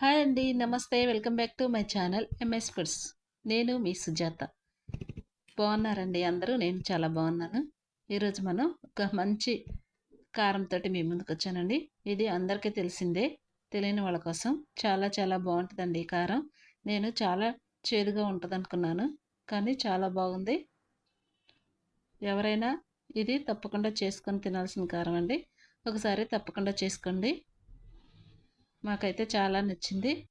Hi అండి నమస్తే. Welcome back to my channel MS foods. నేను మీ సుజాత. బాగున్నారండి అందరూ? నేను చాలా బాగున్నాను. ఈరోజు మనం ఒక మంచి కారంతో మీ ముందుకు వచ్చానండి. ఇది అందరికీ తెలిసిందే తెలియని వాళ్ళ కోసం. చాలా చాలా బాగుంటుందండి ఈ కారం. నేను చాలా చేదుగా ఉంటుంది అనుకున్నాను కానీ చాలా బాగుంది. ఎవరైనా ఇది తప్పకుండా చేసుకొని తినాల్సిన కారం అండి. ఒకసారి తప్పకుండా చేసుకోండి. మాకైతే చాలా నచ్చింది.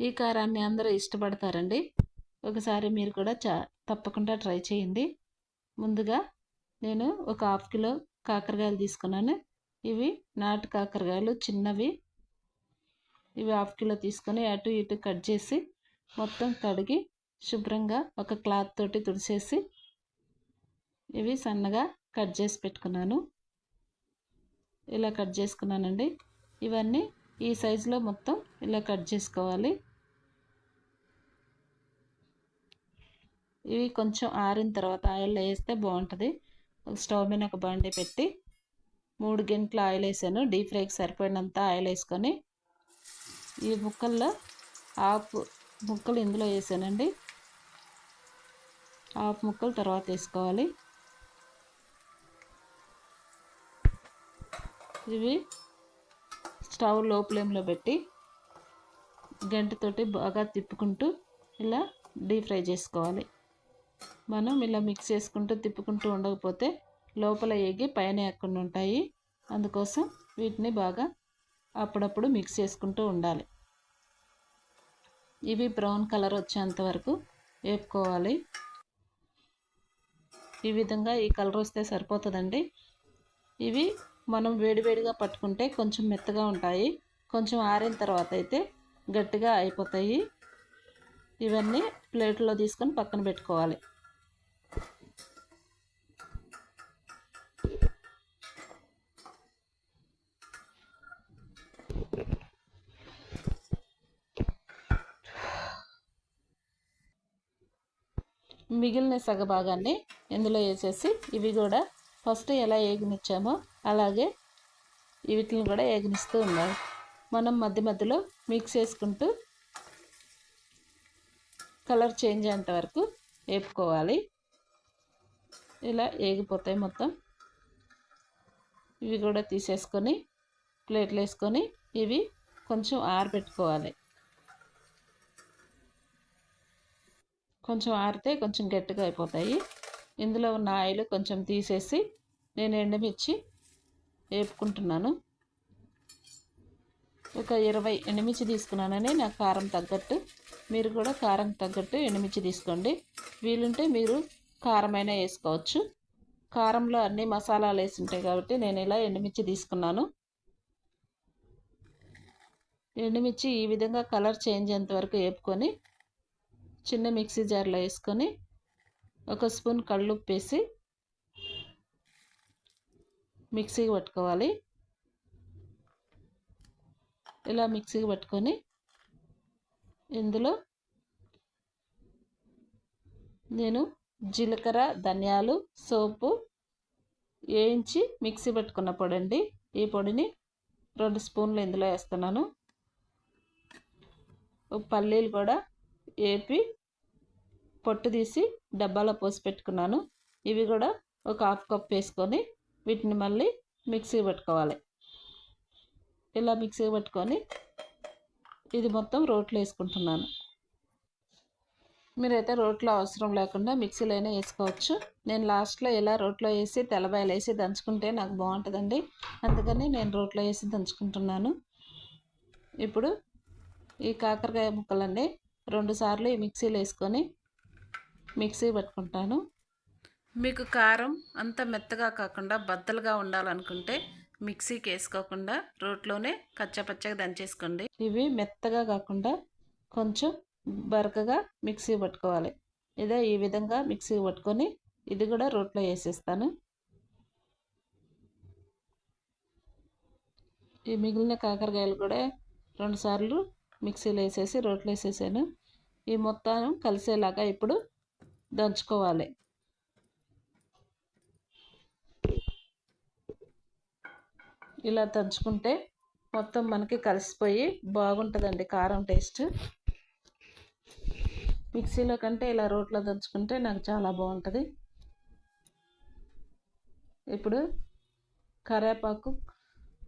ఈ కారాన్ని అందరూ ఇష్టపడతారండి. ఒకసారి మీరు కూడా చా తప్పకుండా ట్రై చేయండి. ముందుగా నేను ఒక హాఫ్ కిలో కాకరకాయలు తీసుకున్నాను. ఇవి నాటు కాకరకాయలు చిన్నవి. ఇవి హాఫ్ కిలో తీసుకొని అటు ఇటు కట్ చేసి మొత్తం కడిగి శుభ్రంగా ఒక క్లాత్ తోటి తుడిసేసి ఇవి సన్నగా కట్ చేసి పెట్టుకున్నాను. ఇలా కట్ చేసుకున్నానండి. ఇవన్నీ ఈ సైజులో మొత్తం ఇలా కట్ చేసుకోవాలి. ఇవి కొంచెం ఆరిన తర్వాత ఆయిల్లో వేస్తే బాగుంటుంది. స్టవ్ మీద ఒక బండి పెట్టి మూడు గంటల ఆయిల్ వేసాను. డీప్ ఫ్రైకి సరిపడినంత ఆయిల్ వేసుకొని ఈ ముక్కల్లో ఆపు ముక్కలు ఇందులో వేసానండి. ఆపు ముక్కలు తర్వాత వేసుకోవాలి. ఇవి స్టవ్లో ఫ్లేమ్లో పెట్టి గంటతోటి బాగా తిప్పుకుంటూ ఇలా డీప్ ఫ్రై చేసుకోవాలి. మనం ఇలా మిక్స్ చేసుకుంటూ తిప్పుకుంటూ ఉండకపోతే లోపల ఎగి పైన ఎక్కకుండా ఉంటాయి. అందుకోసం వీటిని బాగా అప్పుడప్పుడు మిక్స్ చేసుకుంటూ ఉండాలి. ఇవి బ్రౌన్ కలర్ వచ్చేంత వరకు వేపుకోవాలి. ఈ విధంగా ఈ కలర్ వస్తే సరిపోతుందండి. ఇవి మనం వేడివేడిగా పట్టుకుంటే కొంచెం మెత్తగా ఉంటాయి. కొంచెం ఆరిన తర్వాత అయితే గట్టిగా అయిపోతాయి. ఇవన్నీ ప్లేట్లో తీసుకొని పక్కన పెట్టుకోవాలి. మిగిలిన సగభాగాన్ని ఇందులో వేసేసి ఇవి కూడా ఫస్ట్ ఎలా ఏగనిచ్చామో అలాగే వీటిని కూడా ఏగనిస్తూ ఉండాలి. మనం మధ్య మధ్యలో మిక్స్ చేసుకుంటూ కలర్ చేంజ్ అయ్యేంత వరకు వేపుకోవాలి. ఇలా ఏగిపోతాయి మొత్తం. ఇవి కూడా తీసేసుకొని ప్లేట్లు వేసుకొని ఇవి కొంచెం ఆరబెట్టుకోవాలి. కొంచెం ఆరితే కొంచెం గట్టిగా అయిపోతాయి. ఇందులో ఉన్న ఆయిల్ కొంచెం తీసేసి నేను ఎండుమిర్చి వేపుకుంటున్నాను. ఒక ఇరవై ఎండుమిర్చి తీసుకున్నానని నా కారం తగ్గట్టు. మీరు కూడా కారం తగ్గట్టు ఎండుమిర్చి తీసుకోండి. వీలుంటే మీరు కారమైనా వేసుకోవచ్చు. కారంలో అన్ని మసాలాలు వేసి ఉంటాయి కాబట్టి నేను ఇలా ఎండుమిర్చి తీసుకున్నాను. ఎండుమిర్చి ఈ విధంగా కలర్ చేంజ్ అయ్యేంత వరకు వేపుకొని చిన్న మిక్సీ జార్లో వేసుకొని ఒక స్పూన్ కళ్ళుప్పేసి మిక్సీకి పట్టుకోవాలి. ఇలా మిక్సీకి పట్టుకొని ఇందులో నేను జీలకర్ర ధనియాలు సోపు వేయించి మిక్సీ పెట్టుకున్న పొడి అండి ఈ పొడిని రెండు స్పూన్లు ఇందులో వేస్తున్నాను. పల్లీలు కూడా వేపి పొట్టు తీసి డబ్బాలో పోసి పెట్టుకున్నాను. ఇవి కూడా ఒక హాఫ్ కప్ వేసుకొని వీటిని మళ్ళీ మిక్సీ పెట్టుకోవాలి. ఇలా మిక్సీ పెట్టుకొని ఇది మొత్తం రోట్లో వేసుకుంటున్నాను. మీరైతే రోట్లో అవసరం లేకుండా మిక్సీలోనే వేసుకోవచ్చు. నేను లాస్ట్లో ఇలా రోట్లో వేసి తెల్లబాయలు వేసి దంచుకుంటే నాకు బాగుంటుందండి. అందుకని నేను రోట్లో వేసి దంచుకుంటున్నాను. ఇప్పుడు ఈ కాకరకాయ ముక్కలండి రెండు సార్లు ఈ మిక్సీలో వేసుకొని మిక్సీ పట్టుకుంటాను. మీకు కారం అంత మెత్తగా కాకుండా బద్దలుగా ఉండాలనుకుంటే మిక్సీకి వేసుకోకుండా రోట్లోనే కచ్చపచ్చగా దంచేసుకోండి. ఇవి మెత్తగా కాకుండా కొంచెం బరకగా మిక్సీ పట్టుకోవాలి. ఇదే ఈ విధంగా మిక్సీ పట్టుకొని ఇది కూడా రోట్లో వేసేస్తాను. ఈ మిగిలిన కాకరకాయలు కూడా రెండుసార్లు మిక్సీలో వేసేసి రోట్లో వేసేసాను. ఈ మొత్తం కలిసేలాగా ఇప్పుడు దంచుకోవాలి. ఇలా దంచుకుంటే మొత్తం మనకి కలిసిపోయి బాగుంటుందండి కారం టేస్ట్. మిక్సీలో కంటే ఇలా రోట్లో దంచుకుంటే నాకు చాలా బాగుంటుంది. ఇప్పుడు కరేపాకు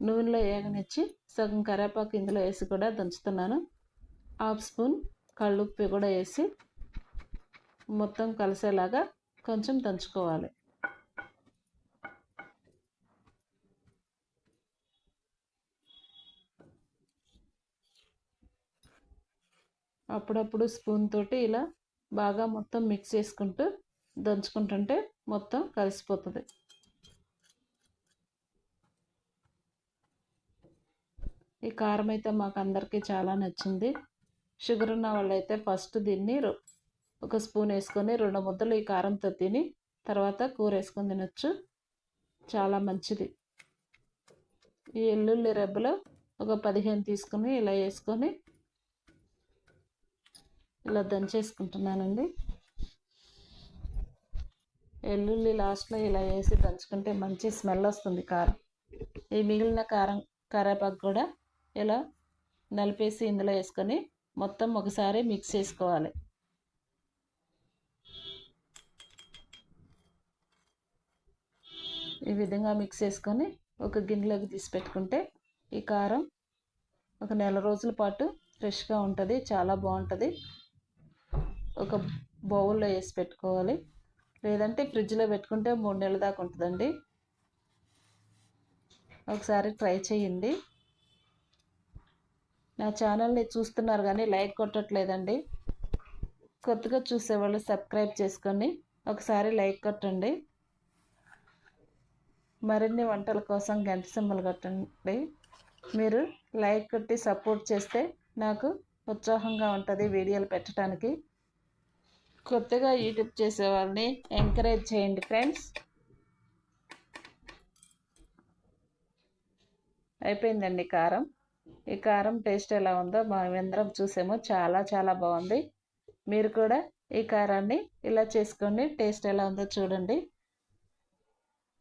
నూనెలో ఏగనిచ్చి సగం కరేపాకు ఇందులో వేసి కూడా దంచుతున్నాను. హాఫ్ స్పూన్ కళ్ళుప్పి కూడా వేసి మొత్తం కలిసేలాగా కొంచెం దంచుకోవాలి. అప్పుడప్పుడు స్పూన్ తోటి ఇలా బాగా మొత్తం మిక్స్ చేసుకుంటూ దంచుకుంటుంటే మొత్తం కలిసిపోతుంది. ఈ కారం అయితే మాకు అందరికీ చాలా నచ్చింది. షుగర్ ఉన్న వాళ్ళైతే ఫస్ట్ దీన్ని ఒక స్పూన్ వేసుకొని రెండు ముద్దలు ఈ కారంతో తిని తర్వాత కూర వేసుకొని తినొచ్చు. చాలా మంచిది. ఈ ఎల్లుల్లి రెబ్బలు ఒక పదిహేను తీసుకుని ఇలా వేసుకొని ఇలా దంచేసుకుంటున్నానండి. ఎల్లుల్లి లాస్ట్లో ఇలా వేసి దంచుకుంటే మంచి స్మెల్ వస్తుంది కారం. ఈ మిగిలిన కారం కరేపాకు కూడా ఇలా నలిపేసి ఇందులో వేసుకొని మొత్తం ఒకసారి మిక్స్ చేసుకోవాలి. ఈ విధంగా మిక్స్ చేసుకొని ఒక గిన్నెలోకి తీసి పెట్టుకుంటే ఈ కారం ఒక నెల రోజుల పాటు ఫ్రెష్గా ఉంటుంది చాలా బాగుంటుంది. ఒక బౌల్లో వేసి పెట్టుకోవాలి. లేదంటే ఫ్రిడ్జ్లో పెట్టుకుంటే మూడు నెలల దాకా ఉంటుందండి. ఒకసారి ట్రై చేయండి. నా ఛానల్ని చూస్తున్నారు కానీ లైక్ కొట్టట్లేదండి. కొత్తగా చూసేవాళ్ళు సబ్స్క్రైబ్ చేసుకొని ఒకసారి లైక్ కొట్టండి. మరిన్ని వంటల కోసం గంట సింబల్ కట్టండి. మీరు లైక్ కొట్టి సపోర్ట్ చేస్తే నాకు ఉత్సాహంగా ఉంటుంది వీడియోలు పెట్టడానికి. కొత్తగా యూట్యూబ్ చేసే వాళ్ళని ఎంకరేజ్ చేయండి ఫ్రెండ్స్. అయిపోయిందండి కారం. ఈ కారం టేస్ట్ ఎలా ఉందో మేమందరం చూసాము. చాలా చాలా బాగుంది. మీరు కూడా ఈ కారాన్ని ఇలా చేసుకోండి టేస్ట్ ఎలా ఉందో చూడండి.